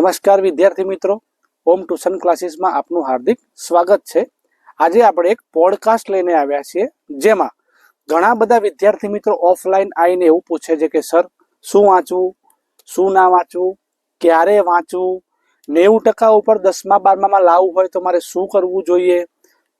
નમસ્કાર વિદ્યાર્થી મિત્રો. હોમ ટ્યુશન ક્લાસીસમાં આપનું હાર્દિક સ્વાગત છે. આજે આપણે એક પોડકાસ્ટ લઈને આવ્યા છીએ, જેમાં ઘણા બધા વિદ્યાર્થી મિત્રો ઓફલાઈન આવીને એવું પૂછે છે કે, સર, શું વાંચવું? શું ના વાંચવું? ક્યારે વાંચવું? નેવું ટકા ઉપર દસમા, બારમામાં લાવવું હોય તો મારે શું કરવું જોઈએ?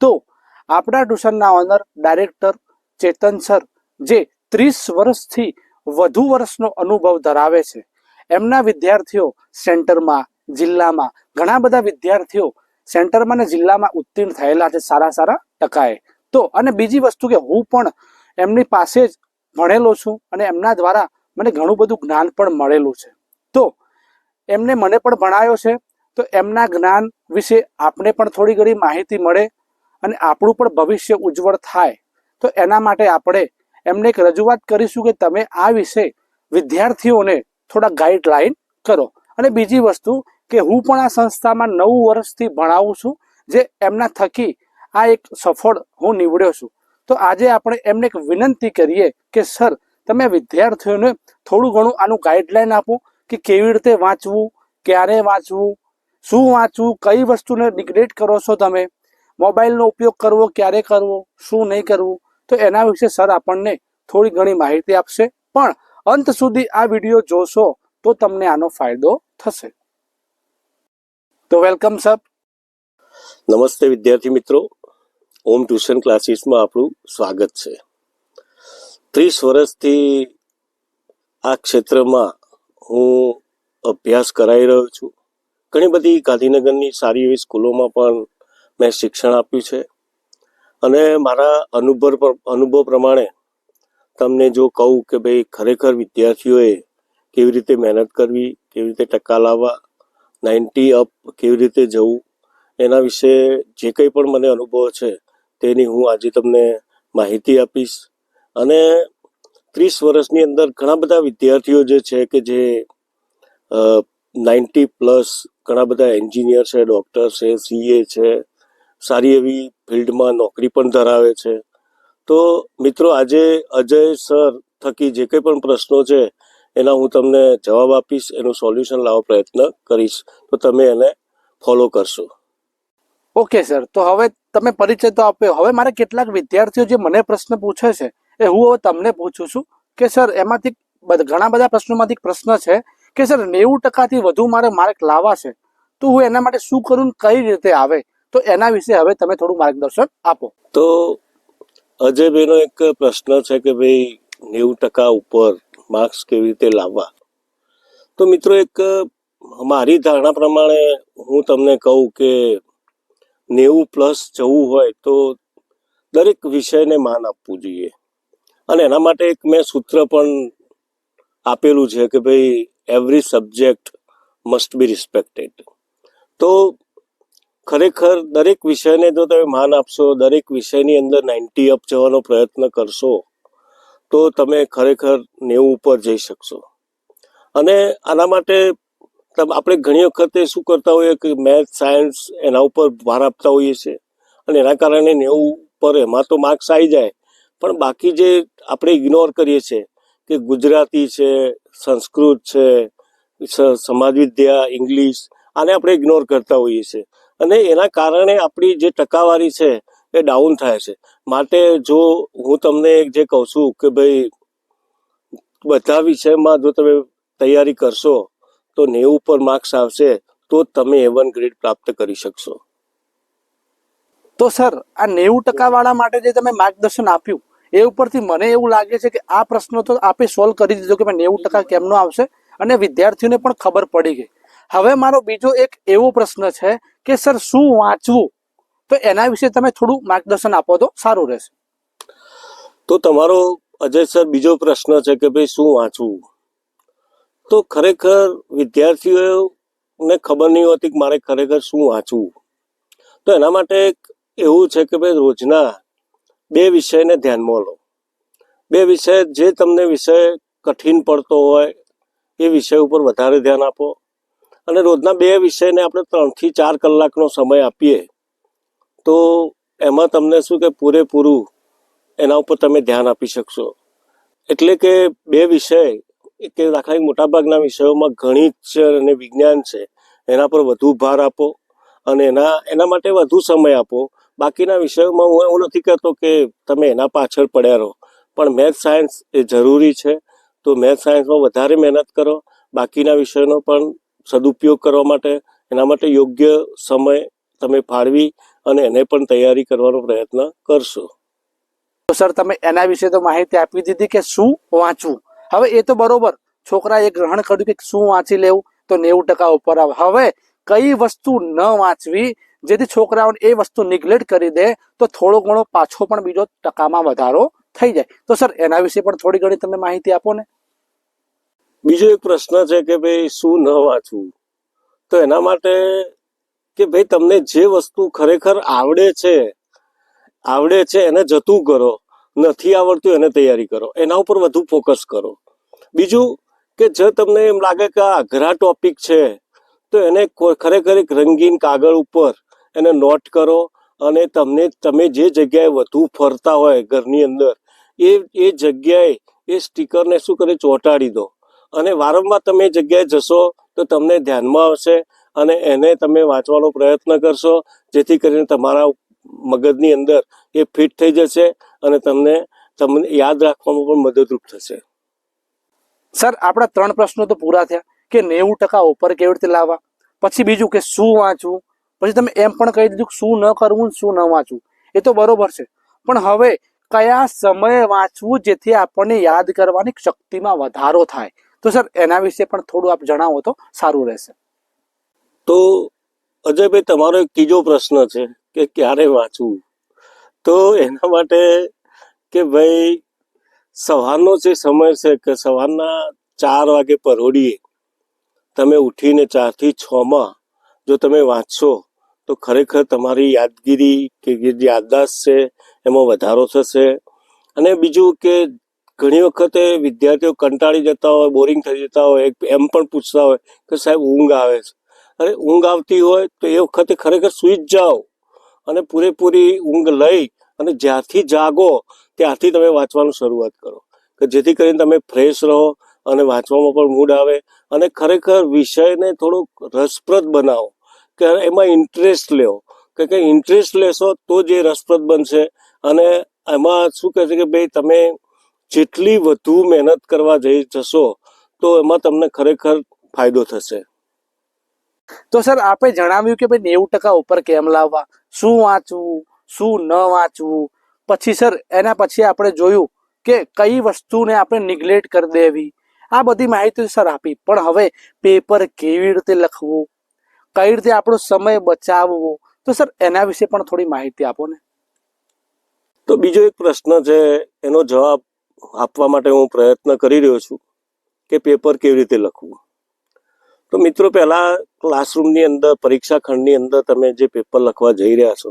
તો આપણા ટ્યુશનના ઓનર, ડાયરેક્ટર ચેતન સર, જે ત્રીસ વર્ષથી વધુ વર્ષનો અનુભવ ધરાવે છે. એમના વિદ્યાર્થીઓ સેન્ટરમાં, જિલ્લામાં, ઘણા બધા વિદ્યાર્થીઓ સેન્ટરમાં અને જિલ્લામાં ઉત્તીર્ણ થયેલા છે સારા સારા ટકાએ. તો, અને બીજી વસ્તુ કે હું પણ એમની પાસે જ ભણેલો છું અને એમના દ્વારા મને ઘણું બધું જ્ઞાન પણ મળેલું છે. તો, એમને મને પણ ભણાયો છે. તો, એમના જ્ઞાન વિશે આપણે પણ થોડી ઘણી માહિતી મળે અને આપણું પણ ભવિષ્ય ઉજ્જવળ થાય. તો, એના માટે આપણે એમને એક રજૂઆત કરીશું કે તમે આ વિશે વિદ્યાર્થીઓને થોડા ગાઈડલાઈન કરો. અને બીજી વસ્તુ કે હું પણ આ સંસ્થામાં નવ વર્ષથી ભણાવું છું, જે એમના થકી આ એક સફળ હું નીવડ્યો છું. તો આજે આપણે એમને એક વિનંતી કરીએ કે, સર, તમે વિદ્યાર્થીઓને થોડું ઘણું આનું ગાઈડલાઈન આપો કે કેવી રીતે વાંચવું, ક્યારે વાંચવું, શું વાંચવું, કઈ વસ્તુને ડિગ્રેડ કરો છો તમે, મોબાઈલનો ઉપયોગ કરવો, ક્યારે કરવો, શું નહીં કરવું. તો એના વિશે સર આપણને થોડી ઘણી માહિતી આપશે. પણ અંત સુધી આ વીડિયો જોશો તો તમને આનો ફાયદો થશે. તો વેલકમ, સર. નમસ્તે વિદ્યાર્થી મિત્રો. ઓમ ટ્યુશન ક્લાસીસમાં આપણું સ્વાગત છે. ત્રીસ વર્ષથી આ ક્ષેત્રમાં હું અભ્યાસ કરાવી રહ્યો છું. ઘણી બધી ગાંધીનગરની સારી એવી સ્કૂલોમાં પણ મેં શિક્ષણ આપ્યું છે. અને મારા અનુભવ અનુભવ પ્રમાણે તમને જો કહું કે ભાઈ ખરેખર વિદ્યાર્થીઓએ કેવી રીતે મહેનત કરવી, કેવી રીતે ટકા લાવવા, નાઇન્ટી અપ કેવી રીતે જવું, એના વિશે જે કંઈ પણ મને અનુભવ છે તેની હું આજે તમને માહિતી આપીશ. અને ત્રીસ વર્ષની અંદર ઘણા બધા વિદ્યાર્થીઓ જે છે કે જે નાઇન્ટી પ્લસ ઘણા બધા એન્જિનિયર છે ડૉક્ટર છે, સીએ છે, સારી એવી ફિલ્ડમાં નોકરી પણ ધરાવે છે. તો મિત્રો આજે અજય સર થકી જે કંઈ પણ પ્રશ્નો છે એના હું તમને જવાબ આપીશ એનું સોલ્યુશન લાવવા પ્રયત્ન કરીશ. તો તમે એને ફોલો કરશો. ઓકે સર તો હવે તમે પરિચય તો આપ્યો. હવે મારે કેટલાક વિદ્યાર્થીઓ જે મને પ્રશ્ન પૂછે છે એ હું હવે તમને પૂછું છું કે સર એમાંથી ઘણા બધા પ્રશ્નોમાંથી પ્રશ્ન છે કે સર નેવું ટકાથી વધુ મારે માર્ક લાવવા છે. તો હું એના માટે શું કરું કઈ રીતે આવે? તો એના વિશે હવે તમે થોડું માર્ગદર્શન આપો. તો અજયભાઈનો એક પ્રશ્ન છે કે ભાઈ નેવું ટકા ઉપર માર્ક્સ કેવી રીતે લાવવા? તો મિત્રો એક, મારી ધારણા પ્રમાણે હું તમને કહું કે નેવું પ્લસ જવું હોય તો દરેક વિષયને માન આપવું જોઈએ. અને એના માટે એક મેં સૂત્ર પણ આપેલું છે કે ભાઈ every subject must be respected તો ખરેખર દરેક વિષયને જો તમે માન આપશો, દરેક વિષયની અંદર નાઇન્ટી અપ જવાનો પ્રયત્ન કરશો, તો તમે ખરેખર નેવું ઉપર જઈ શકશો. અને આના માટે આપણે ઘણી વખતે શું કરતા હોઈએ કે મેથ સાયન્સ એના ઉપર ભાર આપતા હોઈએ છીએ અને એના કારણે નેવું ઉપર એમાં તો માર્ક્સ આવી જાય. પણ બાકી જે આપણે ઇગ્નોર કરીએ છીએ કે ગુજરાતી છે, સંસ્કૃત છે સમાજ વિદ્યા ઇંગ્લિશ, આને આપણે ઇગ્નોર કરતા હોઈએ છીએ. અને એના કારણે આપણી જે ટકાવારી છે એ ડાઉન થાય છે. માટે જો હું તમને જે કહું છું કે ભાઈ બધા વિષયમાં જો તમે તૈયારી કરશો તો નેવું પર માર્ક્સ આવશે, તો તમે એ વન ગ્રેડ પ્રાપ્ત કરી શકશો. તો સર, આ નેવું ટકા વાળા માટે જે તમે માર્ગદર્શન આપ્યું, એ ઉપરથી મને એવું લાગે છે કે આ પ્રશ્ન તો આપે સોલ્વ કરી દીધો કે નેવું ટકા કેમનો આવશે? અને વિદ્યાર્થીઓને પણ ખબર પડી ગઈ. હવે મારો બીજો એક એવો પ્રશ્ન છે કે, સર, શું વાંચવું? તો એના વિશે તમે થોડું માર્ગદર્શન આપો તો સારું રહેશે. તો તમારો, અજય સર, બીજો પ્રશ્ન છે કે ભાઈ, શું વાંચવું? તો ખરેખર વિદ્યાર્થીઓને ખબર નહીં હોતી કે મારે ખરેખર શું વાંચવું. તો એના માટે એક એવું છે કે ભાઈ, રોજના બે વિષયને ધ્યાનમાં લો. બે વિષય, જે તમને વિષય કઠિન પડતો હોય, એ વિષય ઉપર વધારે ધ્યાન આપો. અને રોજના બે વિષયને આપણે ત્રણથી ચાર કલાકનો સમય આપીએ, તો એમાં તમને શું કે પૂરેપૂરું એના ઉપર તમે ધ્યાન આપી શકશો. એટલે કે બે વિષય કે દાખલા મોટાભાગના વિષયોમાં ગણિત અને વિજ્ઞાન છે, એના પર વધુ ભાર આપો અને એના એના માટે વધુ સમય આપો. બાકીના વિષયોમાં હું એવું નથી કહેતો કે તમે એના પાછળ પડ્યા રહો, પણ મેથ સાયન્સ એ જરૂરી છે. તો મેથ સાયન્સમાં વધારે મહેનત કરો, બાકીના વિષયોનો પણ સદુપયોગ કરવા માટે, એના માટે યોગ્ય સમય તમે ફાળવી અને એને પણ તૈયારી કરવાનો પ્રયત્ન કરશો. તો સર, તમે એના વિશે તો માહિતી આપી દીધી કે શું વાંચવું? હવે એ તો બરોબર, છોકરાએ ગ્રહણ કર્યું કે શું વાંચી લેવું? તો નેવું ટકા ઉપર આવે. હવે કઈ વસ્તુ ન વાંચવી જેથી છોકરાઓને એ વસ્તુ નિગ્લેક્ટ કરી દે, તો થોડો ઘણો પાછો પણ બીજો ટકામાં વધારો થઈ જાય. તો સર, એના વિશે પણ થોડી ઘણી તમે માહિતી આપો ને. બીજો એક પ્રશ્ન છે કે ભાઈ, શું ન વાંચવું? તો એના માટે કે ભાઈ, તમને જે વસ્તુ ખરેખર આવડે છે આવડે છે, એને જતું કરો. નથી આવડતું, એને તૈયારી કરો. એના ઉપર વધુ ફોકસ કરો. બીજું કે જો તમને એમ લાગે કે આ અઘરા ટોપિક છે, તો એને ખરેખર એક રંગીન કાગળ ઉપર એને નોટ કરો અને તમને, તમે જે જગ્યાએ વધુ ફરતા હોય ઘરની અંદર, એ એ જગ્યાએ એ સ્ટીકરને શું કરે, ચોંટાડી દો. અને વારંવાર તમે જગ્યાએ જશો તો તમને ધ્યાનમાં આવશે અને એને તમે વાંચવાનો પ્રયત્ન કરશો, જેથી કરીને તમારા મગજની અંદર એ ફિટ થઈ જશે અને તમને તમને યાદ રાખવામાં પણ મદદરૂપ થશે. સર, આપણા ત્રણ પ્રશ્નો તો પૂરા થયા. કે નેવું ટકા ઉપર કેવી રીતે લાવવા? પછી બીજું કે શું વાંચવું? પછી તમે એમ પણ કહી દીધું શું ન કરવું શું ન વાંચવું. એ તો બરોબર છે. પણ હવે કયા સમયે વાંચવું જેથી આપણને યાદ કરવાની શક્તિમાં વધારો થાય? તો સર, એના વિશે પણ થોડું આપ જણાવો તો, સારું રહેશે. તો અજયભાઈ, તમારો એક ત્રીજો પ્રશ્ન છે કે ક્યારે વાંચવું? તો એના માટે કે ભાઈ, સવારનો જે સમય છે કે સવારના ચાર વાગે પરોડીએ તમે ઉઠીને ચારથી છમાં જો તમે વાંચશો, તો ખરેખર તમારી યાદગીરી કે જે યાદદાસ્ત છે, એમાં વધારો થશે. અને બીજું કે ઘણી વખતે વિદ્યાર્થીઓ કંટાળી જતા હોય બોરિંગ થઈ જતા હોય એમ પણ પૂછતા હોય કે સાહેબ ઊંઘ આવે છે. અરે ઊંઘ આવતી હોય તો એ વખતે ખરેખર સૂઈ જ જાઓ અને પૂરેપૂરી ઊંઘ લઈ અને જ્યારથી જાગો ત્યારથી તમે વાંચવાનું શરૂઆત કરો. કે જેથી કરીને તમે ફ્રેશ રહો અને વાંચવામાં પણ મૂડ આવે અને ખરેખર વિષયને થોડુંક રસપ્રદ બનાવો. કે એમાં ઇન્ટરેસ્ટ લેવો કે કંઈ ઇન્ટરેસ્ટ લેશો તો જ એ રસપ્રદ બનશે અને એમાં શું કહે છે કે ભાઈ તમે જેટલી વધુ મહેનત કરવા જઈ જશો તો એમાં તમને ખરેખર ફાયદો થશે. તો સર આપે જણાવ્યું કે ભાઈ નેવું ટકા ઉપર કેમ લાવવા? શું વાંચવું? શું ન વાંચવું? પછી સર એના પછી આપણે જોયું કે કઈ વસ્તુને આપણે નિગ્લેક્ટ કરી દેવી. આ બધી માહિતી સર આપી. પણ હવે પેપર કેવી રીતે લખવું? કઈ રીતે આપણો સમય બચાવવો? તો સર એના વિશે પણ થોડી માહિતી આપો ને. તો બીજો એક પ્રશ્ન છે એનો જવાબ આપવા માટે હું પ્રયત્ન કરી રહ્યો છું કે પેપર કેવી રીતે લખવું. તો મિત્રો, પહેલાં ક્લાસરૂમની અંદર, પરીક્ષા ખંડની અંદર તમે જે પેપર લખવા જઈ રહ્યા છો,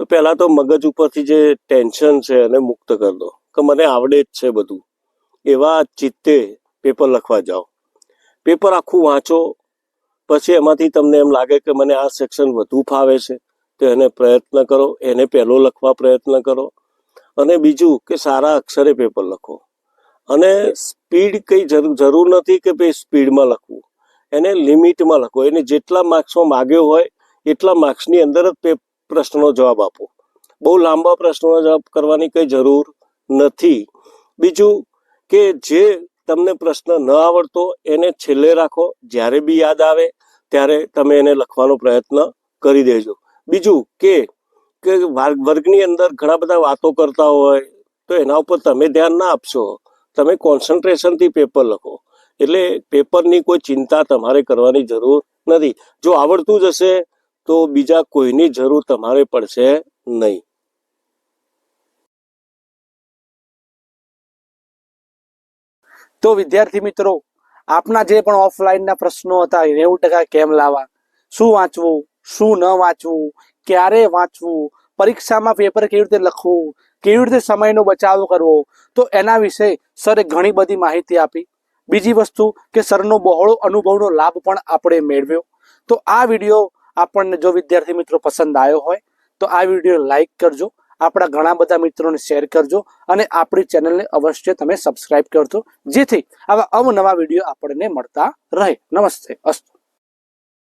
તો પહેલાં તો મગજ ઉપરથી જે ટેન્શન છે એને મુક્ત કરી દો કે મને આવડે જ છે બધું. એવા ચિત્તે પેપર લખવા જાઓ. પેપર આખું વાંચો, પછી એમાંથી તમને એમ લાગે કે મને આ સેક્શન વધુ ફાવે છે, તો એને પ્રયત્ન કરો, એને પહેલો લખવા પ્રયત્ન કરો. અને બીજું કે સારા અક્ષરે પેપર લખો. અને સ્પીડ કંઈ જરૂર નથી કે ભાઈ સ્પીડમાં લખવું. એને લિમિટમાં લખો. એને જેટલા માર્ક્સમાં માગ્યો હોય, એટલા માર્ક્સની અંદર જ પ્રશ્નનો જવાબ આપો. બહુ લાંબા પ્રશ્નોનો જવાબ કરવાની કંઈ જરૂર નથી. બીજું કે જે તમને પ્રશ્ન ન આવડતો, એને છેલ્લે રાખો. જ્યારે બી યાદ આવે, ત્યારે તમે એને લખવાનો પ્રયત્ન કરી દેજો. બીજું કે કે વર્ગની અંદર ઘણા બધા વાતો કરતા હોય, તો એના ઉપર તમે ધ્યાન ના આપશો. તમે કોન્સન્ટ્રેશનથી પેપર લખો. એટલે પેપરની કોઈ ચિંતા તમારે કરવાની જરૂર નથી. જો આવડતું જ હશે, તો બીજા કોઈની જરૂર તમારે પડશે નહીં. તો વિદ્યાર્થી મિત્રો, આપના જે પણ ઓફલાઈનના પ્રશ્નો હતા, નેવું ટકા કેમ લાવવા? શું વાંચવું? શું ન વાંચવું? ક્યારે વાંચવું? પરીક્ષામાં પેપર કેવી રીતે લખવું? કેવી રીતે સમયનો બચાવ કરવો? તો એના વિશે સરે ઘણી બધી માહિતી આપી. બીજી વસ્તુ કે સરનો બહોળો અનુભવનો લાભ પણ આપણે મેળવ્યો. તો આ વીડિયો આપણને જો વિદ્યાર્થી મિત્રો પસંદ આવ્યો હોય, તો આ વીડિયો લાઈક કરજો, આપણા ઘણા બધા મિત્રોને શેર કરજો અને આપણી ચેનલને અવશ્ય તમે સબસ્ક્રાઇબ કરજો, જેથી આવા અવનવા વીડિયો આપણને મળતા રહે. નમસ્તે, અસ્તુ.